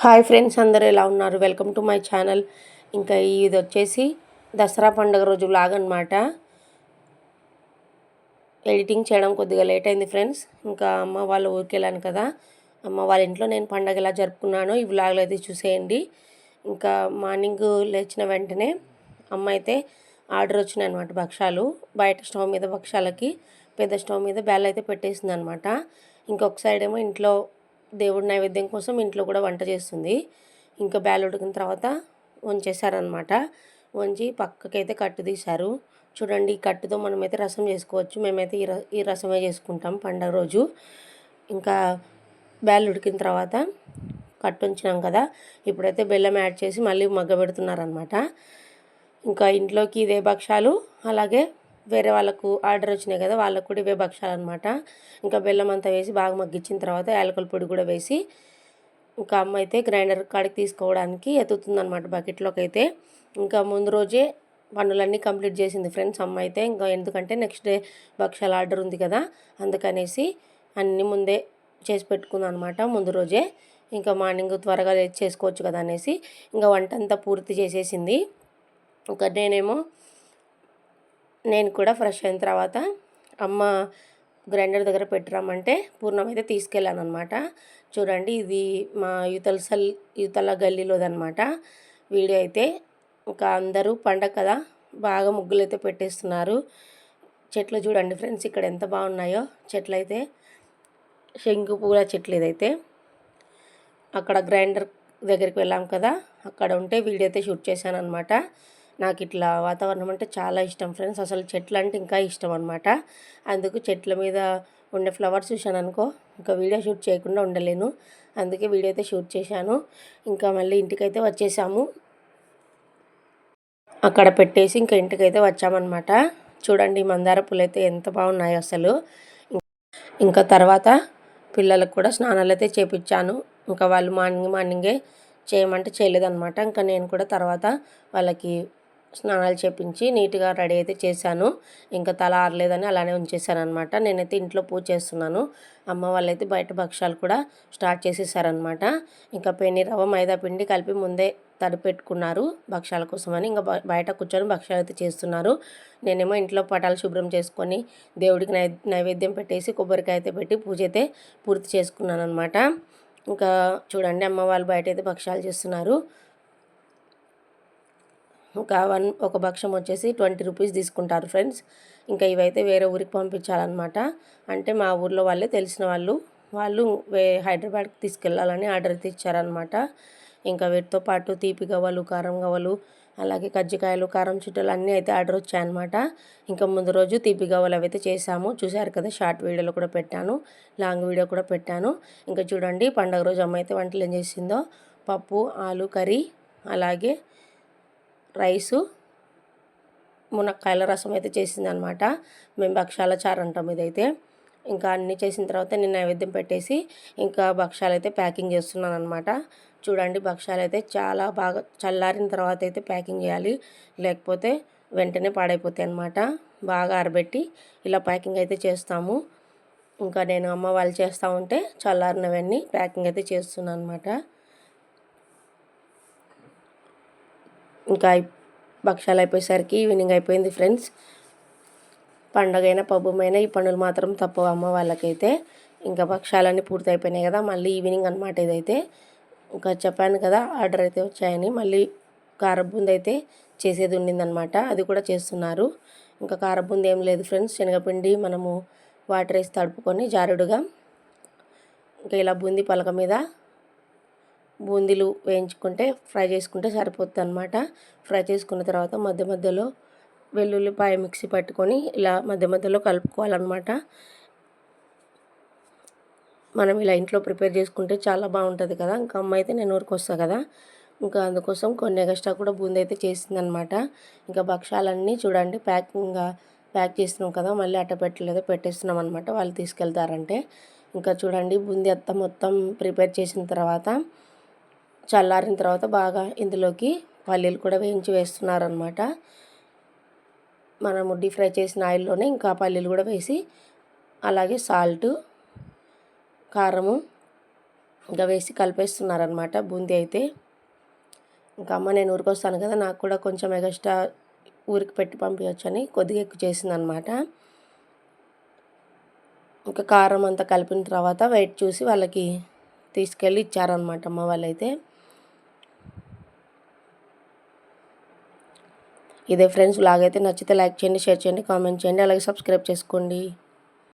Hi friends అందరూ ఎలా ఉన్నారు? Welcome to my channel. ఇంకా ఇది వచ్చేసి దసరా పండుగ రోజు లాగ్ అనమాట ఎడిటింగ్ చేయడం కొద్దిగా లేట్ అయింది ఫ్రెండ్స్. ఇంకా అమ్మ వాళ్ళ ఊరికి వెళ్ళాను కదా. అమ్మ వాళ్ళ ఇంట్లో నేను పండగ ఎలా జరుపుకున్నానో ఈ వ్లాగ్లు అయితే చూసేయండి. ఇంకా మార్నింగ్ లేచిన వెంటనే అమ్మ అయితే ఆర్డర్ వచ్చినాయి అనమాట భక్షాలు బయట స్టవ్ మీద భక్షాలకి పెద్ద స్టవ్ మీద బ్యాల్ అయితే పెట్టేసింది అనమాట ఇంకొక సైడ్ ఏమో ఇంట్లో దేవుడి నైవేద్యం కోసం ఇంట్లో కూడా వంట చేస్తుంది. ఇంకా బ్యాల్ ఉడికిన తర్వాత వంచేశారనమాట వంచి పక్కకైతే కట్టు తీశారు. చూడండి ఈ కట్టుతో మనమైతే రసం చేసుకోవచ్చు. మేమైతే ఈ ర ఈ రసమే చేసుకుంటాం పండగ రోజు. ఇంకా బ్యాల్ ఉడికిన తర్వాత కట్టు ఉంచినాం కదా. ఇప్పుడైతే బెల్లం యాడ్ చేసి మళ్ళీ మగ్గ పెడుతున్నారనమాట ఇంకా ఇంట్లోకి ఇదే భక్షాలు అలాగే వేరే వాళ్ళకు ఆర్డర్ వచ్చినాయి కదా వాళ్ళకు కూడా ఇవే భక్షాలు అనమాట ఇంకా బెల్లం అంతా వేసి బాగా మగ్గించిన తర్వాత యాలకుల పొడి కూడా వేసి ఇంకా అమ్మ అయితే గ్రైండర్ కాడికి తీసుకోవడానికి ఎత్తుతుంది అనమాట బకెట్లోకి అయితే ఇంకా ముందు రోజే పనులన్నీ కంప్లీట్ చేసింది ఫ్రెండ్స్ అమ్మ అయితే. ఇంకా ఎందుకంటే నెక్స్ట్ డే భక్షాల ఆర్డర్ ఉంది కదా అందుకనేసి అన్నీ ముందే చేసి పెట్టుకుంది అనమాట ముందు రోజే. ఇంకా మార్నింగ్ త్వరగా చేసుకోవచ్చు కదా అనేసి ఇంకా వంట అంతా పూర్తి చేసేసింది. ఇంకా నేనేమో నేను కూడా ఫ్రెష్ అయిన తర్వాత అమ్మ గ్రైండర్ దగ్గర పెట్టిరామంటే పూర్ణం అయితే తీసుకెళ్ళాను అనమాట చూడండి ఇది మా యూతల సల్ యువతల గల్లీలోదనమాట వీడియో అయితే ఇంకా అందరూ పండగ కదా బాగా ముగ్గులు అయితే పెట్టేస్తున్నారు. చెట్లు చూడండి ఫ్రెండ్స్ ఇక్కడ ఎంత బాగున్నాయో. చెట్లు అయితే శంకు పూల చెట్లు ఇదైతే. అక్కడ గ్రైండర్ దగ్గరికి వెళ్ళాం కదా అక్కడ ఉంటే వీడియో అయితే షూట్ చేశాను అనమాట నాకు ఇట్లా వాతావరణం అంటే చాలా ఇష్టం ఫ్రెండ్స్. అసలు చెట్లు అంటే ఇంకా ఇష్టం అనమాట అందుకు చెట్ల మీద ఉండే ఫ్లవర్స్ చూశాను అనుకో ఇంకా వీడియో షూట్ చేయకుండా ఉండలేను. అందుకే వీడియో అయితే షూట్ చేశాను. ఇంకా మళ్ళీ ఇంటికైతే వచ్చేసాము. అక్కడ పెట్టేసి ఇంకా ఇంటికైతే వచ్చామన్నమాట. చూడండి మందార పూలు అయితే ఎంత బాగున్నాయో అసలు. ఇంకా తర్వాత పిల్లలకు కూడా స్నానాలు అయితే చేపించాను ఇంకా వాళ్ళు మార్నింగ్ మార్నింగే చేయమంటే చేయలేదన్నమాట. ఇంకా నేను కూడా తర్వాత వాళ్ళకి స్నానాలు చేపించి నీట్గా రెడీ అయితే చేశాను. ఇంకా తల ఆరలేదని అలానే ఉంచేసాను అనమాట నేనైతే ఇంట్లో పూజ చేస్తున్నాను. అమ్మ వాళ్ళైతే బయట భక్ష్యాలు కూడా స్టార్ట్ చేసేసారనమాట. ఇంకా పెన్ని రవ్వ మైదా పిండి కలిపి ముందే తడిపెట్టుకున్నారు భక్ష్యాల కోసమని. ఇంకా బయట కూర్చొని భక్ష్యాలు అయితే చేస్తున్నారు. నేనేమో ఇంట్లో పటాలు శుభ్రం చేసుకొని దేవుడికి నై నైవేద్యం పెట్టేసి కొబ్బరికాయ అయితే పెట్టి పూజ అయితే పూర్తి చేసుకున్నాను అనమాట ఇంకా చూడండి అమ్మ వాళ్ళు బయట అయితే భక్ష్యాలు చేస్తున్నారు. ఇంకా వన్ ఒక భక్షం వచ్చేసి ట్వంటీ రూపీస్ తీసుకుంటారు ఫ్రెండ్స్. ఇంకా ఇవైతే వేరే ఊరికి పంపించాలన్నమాట. అంటే మా ఊర్లో వాళ్ళే తెలిసిన వాళ్ళు. వాళ్ళు వే హైదరాబాద్కి తీసుకెళ్ళాలని ఆర్డర్ అయితే ఇచ్చారనమాట ఇంకా వీటితో పాటు తీపి గవ్వలు కారం గవ్వలు అలాగే కజ్జికాయలు కారం చుట్టలు అన్నీ అయితే ఆర్డర్ వచ్చాయన్నమాట. ఇంకా ముందు రోజు తీపి గవ్వలు అవైతే చేసాము చూశారు కదా షార్ట్ వీడియోలో కూడా పెట్టాను. లాంగ్ వీడియో కూడా పెట్టాను. ఇంకా చూడండి పండగ రోజు అమ్మ అయితే వంటలు ఏం చేసిందో. పప్పు ఆలు కర్రీ అలాగే రైసు మునక్కాయల రసం అయితే చేసింది అనమాట మేము భక్షాల చారు అంటాం ఇదైతే. ఇంకా అన్నీ చేసిన తర్వాత నేను నైవేద్యం పెట్టేసి ఇంకా భక్షాలు అయితే ప్యాకింగ్ చేస్తున్నాను అనమాట చూడండి భక్షాలు అయితే చాలా బాగా చల్లారిన తర్వాత అయితే ప్యాకింగ్ చేయాలి. లేకపోతే వెంటనే పాడైపోతాయి అనమాట బాగా ఆరబెట్టి ఇలా ప్యాకింగ్ అయితే చేస్తాము. ఇంకా నేను అమ్మ వాళ్ళు చేస్తూ ఉంటే చల్లారినవన్నీ ప్యాకింగ్ అయితే చేస్తున్నాను అనమాట ఇంకా భక్షాలు అయిపోయేసరికి ఈవినింగ్ అయిపోయింది ఫ్రెండ్స్. పండగైనా పబ్బమైనా ఈ పనులు మాత్రం తప్పవు అమ్మ వాళ్ళకైతే. ఇంకా భక్షాలన్నీ పూర్తి అయిపోయినాయి కదా మళ్ళీ ఈవినింగ్ అనమాట ఇదైతే. ఇంకా చెప్పాను కదా ఆర్డర్ అయితే వచ్చాయని. మళ్ళీ కారబుంది అయితే చేసేది ఉండిందనమాట అది కూడా చేస్తున్నారు. ఇంకా కారబుంది ఏం లేదు ఫ్రెండ్స్ శనగపిండి మనము వాటర్ వేసి తడుపుకొని జారుడుగా. ఇంకా ఇలా బుంది పలక మీద బూందీలు వేయించుకుంటే ఫ్రై చేసుకుంటే సరిపోతుంది అనమాట ఫ్రై చేసుకున్న తర్వాత మధ్య మధ్యలో వెల్లుల్లిపాయ మిక్సీ పట్టుకొని ఇలా మధ్య మధ్యలో కలుపుకోవాలన్నమాట. మనం ఇలా ఇంట్లో ప్రిపేర్ చేసుకుంటే చాలా బాగుంటుంది కదా. ఇంకా అమ్మ అయితే నేను ఊరికి వస్తాను కదా. ఇంకా అందుకోసం కొన్ని ఎక్స్ట్రా కూడా బూందీ అయితే చేసిందనమాట ఇంకా భక్షాలన్నీ చూడండి ప్యాకింగ్ ప్యాక్ చేసినాం కదా. మళ్ళీ అట్ట పెట్టలేదో పెట్టేస్తున్నాం అనమాట వాళ్ళు తీసుకెళ్తారంటే. ఇంకా చూడండి బూందీ అత్త మొత్తం ప్రిపేర్ చేసిన తర్వాత చల్లారిన తర్వాత బాగా ఇందులోకి పల్లీలు కూడా వేయించి వేస్తున్నారనమాట మనము డీప్ ఫ్రై చేసిన ఆయిల్లోనే ఇంకా పల్లీలు కూడా వేసి అలాగే సాల్ట్ కారము ఇంకా వేసి కలిపేస్తున్నారనమాట బూందీ అయితే ఇంకా అమ్మ నేను ఊరికి వస్తాను కదా నాకు కూడా కొంచెం ఎగస్ట్రా ఊరికి పెట్టి పంపించవచ్చని కొద్దిగా ఎక్కువ చేసిందనమాట ఇంకా కారం అంతా కలిపిన తర్వాత వెయిట్ చూసి వాళ్ళకి తీసుకెళ్ళి ఇచ్చారనమాట అమ్మ వాళ్ళైతే. ఇదే ఫ్రెండ్స్ లాగైతే నచ్చితే లైక్ చేయండి షేర్ చేయండి కామెంట్ చేయండి అలాగే సబ్స్క్రైబ్ చేసుకోండి.